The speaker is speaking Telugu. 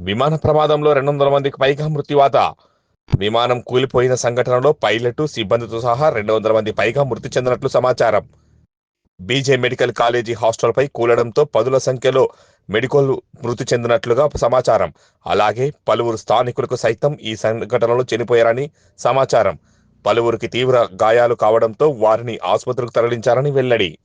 విమాన ప్రమాదంలో రెండు వందల మందికి పైగా మృత్యువాత. విమానం కూలిపోయిన సంఘటనలో పైలట్ సిబ్బందితో సహా రెండు వందల మంది పైగా మృతి చెందినట్లు సమాచారం. బీజే మెడికల్ కాలేజీ హాస్టల్పై కూలడంతో పదుల సంఖ్యలో మెడికల్ మృతి చెందినట్లుగా సమాచారం. అలాగే పలువురు స్థానికులకు సైతం ఈ సంఘటనలో చనిపోయారని సమాచారం. పలువురికి తీవ్ర గాయాలు కావడంతో వారిని ఆసుపత్రికి తరలించారని వెల్లడి.